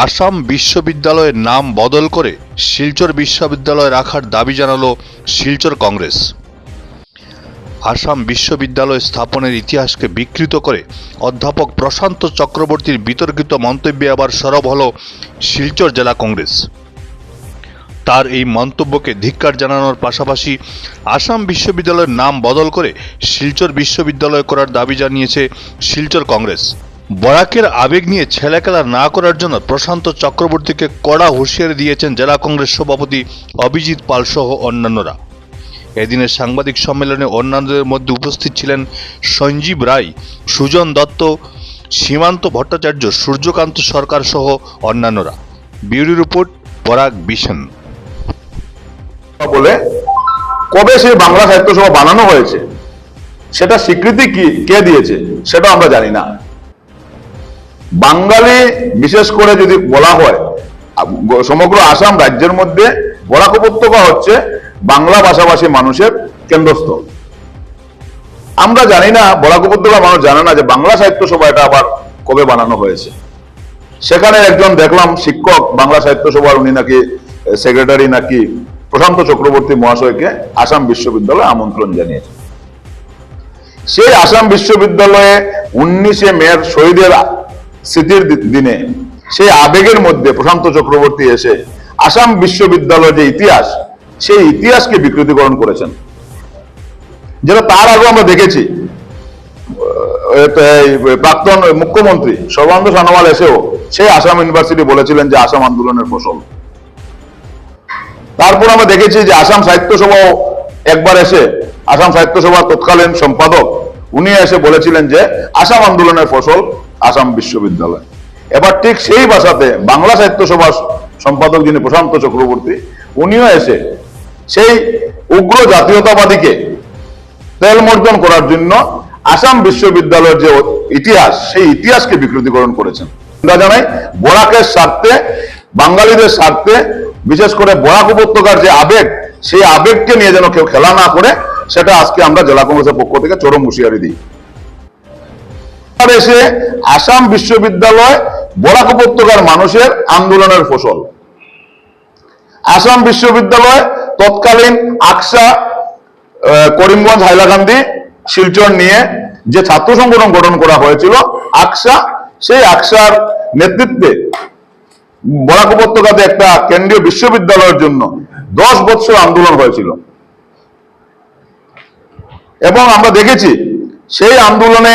আসাম বিশ্ববিদ্যালয়ের নাম বদল করে শিলচর বিশ্ববিদ্যালয় রাখার দাবি জানালো শিলচর কংগ্রেস। আসাম বিশ্ববিদ্যালয় স্থাপনের ইতিহাসকে বিকৃত করে অধ্যাপক প্রশান্ত চক্রবর্তীর বিতর্কিত মন্তব্যে আবার সরব হল শিলচর জেলা কংগ্রেস। তার এই মন্তব্যকে ধিক্কার জানানোর পাশাপাশি আসাম বিশ্ববিদ্যালয়ের নাম বদল করে শিলচর বিশ্ববিদ্যালয় করার দাবি জানিয়েছে শিলচর কংগ্রেস। বরাকের আবেগ নিয়ে ছেলেখেলা না করার জন্য প্রশান্ত চক্রবর্তীকে কড়া হুঁশিয়ারি দিয়েছেন জেলা কংগ্রেস সভাপতি অভিজিৎ পাল সহ অন্যান্যরা। এদিনের সাংবাদিক সম্মেলনে অন্যান্যদের মধ্যে উপস্থিত ছিলেন সঞ্জীব রায়, সুজন দত্ত, সীমান্ত ভট্টাচার্য, সূর্যকান্ত সরকার সহ অন্যান্যরা। Bureau report Parag Bishan. বলে কবে সেই বাংলা সাহিত্য সভা বানানো হয়েছে? সেটা স্বীকৃতি কি কে দিয়েছে? সেটা আমরা জানি না। বাঙালি, বিশেষ করে যদি বলা হয় সমগ্র আসাম রাজ্যের মধ্যে বরাক উপত্যকা হচ্ছে বাংলা ভাষাভাষী মানুষের কেন্দ্রস্থল। আমরা জানি না, বরাক উপত্যকা মানুষ জানে না যে বাংলা সাহিত্য সভা এটা আবার কবে বানানো হয়েছে। সেখানে একজন দেখলাম শিক্ষক বাংলা সাহিত্য সভার, উনি নাকি সেক্রেটারি নাকি প্রশান্ত চক্রবর্তী মহাশয়কে আসাম বিশ্ববিদ্যালয়ে আমন্ত্রণ জানিয়েছে। সেই আসাম বিশ্ববিদ্যালয়ে উনিশে মের শহীদের স্মৃতির দিনে সেই আবেগের মধ্যে প্রশান্ত চক্রবর্তী এসে আসাম বিশ্ববিদ্যালয়ের যে ইতিহাস, সেই ইতিহাসকে বিকৃতিকরণ করেছেন। যেটা তার আগে আমরা দেখেছি। প্রাক্তন মুখ্যমন্ত্রী সর্বানন্দ সনোয়াল এসেও সেই আসাম ইউনিভার্সিটি বলেছিলেন যে আসাম আন্দোলনের ফসল। তারপর আমরা দেখেছি যে আসাম সাহিত্য সভাও একবার এসে আসাম সাহিত্য সভার তৎকালীন সম্পাদক, উনি এসে বলেছিলেন যে আসাম আন্দোলনের ফসল আসাম বিশ্ববিদ্যালয়। এবার ঠিক সেই ভাষাতে বাংলা সাহিত্য সভার সম্পাদক যিনি প্রশান্ত চক্রবর্তী, উনিও এসে সেই উগ্র জাতীয়তাবাদীকে তেল মর্জন করার জন্য আসাম বিশ্ববিদ্যালয়ের যে ইতিহাস, সেই ইতিহাসকে বিকৃতিকরণ করেছেন। জানাই, বরাকের স্বার্থে, বাঙালিদের স্বার্থে, বিশেষ করে বরাক উপত্যকার যে আবেগ, সেই আবেগকে নিয়ে যেন কেউ খেলা না করে, সেটা আজকে আমরা জেলা কংগ্রেসের পক্ষ থেকে চরম হুঁশিয়ারি দিই। এসে আসাম বিশ্ববিদ্যালয় বরাক উপত্যকার মানুষের আন্দোলনের ফসল। আসাম বিশ্ববিদ্যালয় তৎকালীন আকসা করিমগঞ্জ, হাইলাকান্দি, শিলচর নিয়ে যে ছাত্র সংগঠন গঠন করা হয়েছিল, আকসা, সেই আকসার নেতৃত্বে বরাক উপত্যকাতে একটা কেন্দ্রীয় বিশ্ববিদ্যালয়ের জন্য দশ বছর আন্দোলন হয়েছিল। এবং আমরা দেখেছি সেই আন্দোলনে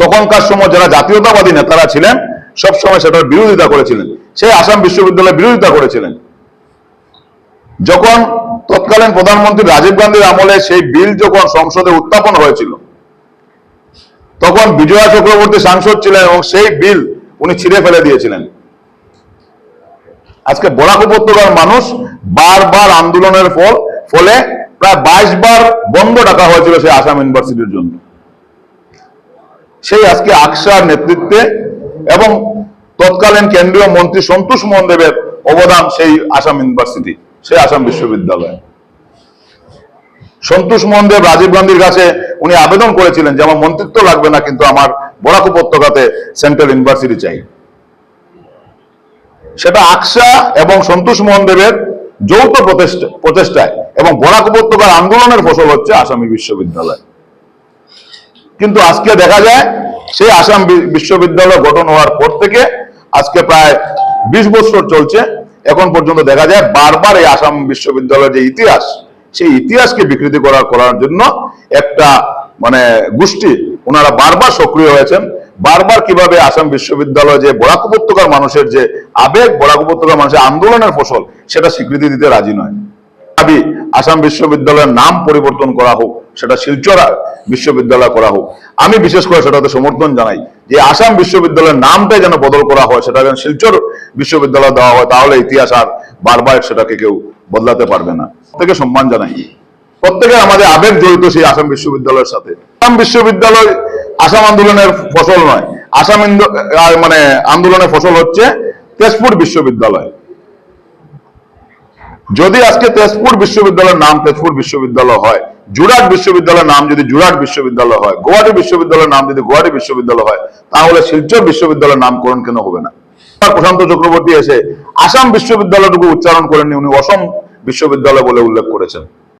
তখনকার সময় যারা জাতীয়তাবাদী নেতারা ছিলেন, সব সময় সেটার বিরোধিতা করেছিলেন। সেই আসাম বিশ্ববিদ্যালয়ের বিরোধিতা করেছিলেন। যখন তৎকালীন প্রধানমন্ত্রী রাজীব গান্ধীর আমলে সেই বিল যখন সংসদে উত্থাপন হয়েছিল, তখন বিজয়া চক্রবর্তী সাংসদ ছিলেন এবং সেই বিল উনি ছিঁড়ে ফেলে দিয়েছিলেন। আজকে বরাক উপত্যকার মানুষ বারবার আন্দোলনের ফল, ফলে প্রায় বাইশ বার বন্ধ ডাকা হয়েছিল সেই আসাম ইউনিভার্সিটির জন্য। সেই আজকে আকসার নেতৃত্বে এবং তৎকালীন কেন্দ্রীয় মন্ত্রী সন্তোষ মোহন দেবের অবদান সেই আসাম ইউনিভার্সিটি, সেই আসাম বিশ্ববিদ্যালয়। সন্তোষ মোহন দেব রাজীব গান্ধীর কাছে উনি আবেদন করেছিলেন যে আমার মন্ত্রিত্ব লাগবে না, কিন্তু আমার বরাক উপত্যকাতে সেন্ট্রাল ইউনিভার্সিটি চাই। সেটা আকসা এবং সন্তোষ মোহন দেবের যৌথ প্রচেষ্টা প্রচেষ্টায় এবং বরাক উপত্যকার আন্দোলনের ফসল হচ্ছে আসামি বিশ্ববিদ্যালয়। কিন্তু আজকে দেখা যায় সেই আসাম বিশ্ববিদ্যালয় গঠন হওয়ার পর থেকে আজকে প্রায় বিশ বছর চলছে। এখন পর্যন্ত দেখা যায় বারবার এই আসাম বিশ্ববিদ্যালয়ের যে ইতিহাস, সেই ইতিহাসকে বিকৃতি করা করার জন্য একটা মানে গোষ্ঠী ওনারা বারবার সক্রিয় হয়েছেন। বারবার কীভাবে আসাম বিশ্ববিদ্যালয় যে বরাক উপত্যকার মানুষের যে আবেগ, বরাক উপত্যকার মানুষের আন্দোলনের ফসল, সেটা স্বীকৃতি দিতে রাজি নয়। আসাম বিশ্ববিদ্যালয়ের নাম পরিবর্তন করা হোক সেটা শিলচর বিশ্ববিদ্যালয় করা হোক। আমি বিশেষ করে সেটাতে সমর্থন জানাই যে আসাম বিশ্ববিদ্যালয়ের নামটাই যেন বদল করা হয়, সেটা যেন শিলচর বিশ্ববিদ্যালয় দেওয়া হয়, তাহলে ইতিহাস আর বারবার সেটাকে কেউ বদলাতে পারবে না। থেকে সম্মান জানাই। প্রত্যেকে আমাদের আবেগ জড়িত সেই আসাম বিশ্ববিদ্যালয়ের সাথে। আসাম বিশ্ববিদ্যালয় আসাম আন্দোলনের ফসল নয়। আসাম মানে আন্দোলনের ফসল হচ্ছে তেজপুর বিশ্ববিদ্যালয়। যদি আজকে তেজপুর বিশ্ববিদ্যালয়ের নাম তেজপুর বিশ্ববিদ্যালয় হয় জুরাট বিশ্ববিদ্যালয়ের নাম যদি জুরাট বিশ্ববিদ্যালয় হয়, গুয়াহাটি বিশ্ববিদ্যালয়ের নাম যদি গুয়াহাটি বিশ্ববিদ্যালয় হয়, তাহলে শিলচর বিশ্ববিদ্যালয়ের নামকরণ কেন হবে না? প্রশান্ত চক্রবর্তী এসে আসাম বিশ্ববিদ্যালয়টুকু উচ্চারণ করেননি, উনি অসম বিশ্ববিদ্যালয় বলে উল্লেখ করেছেন।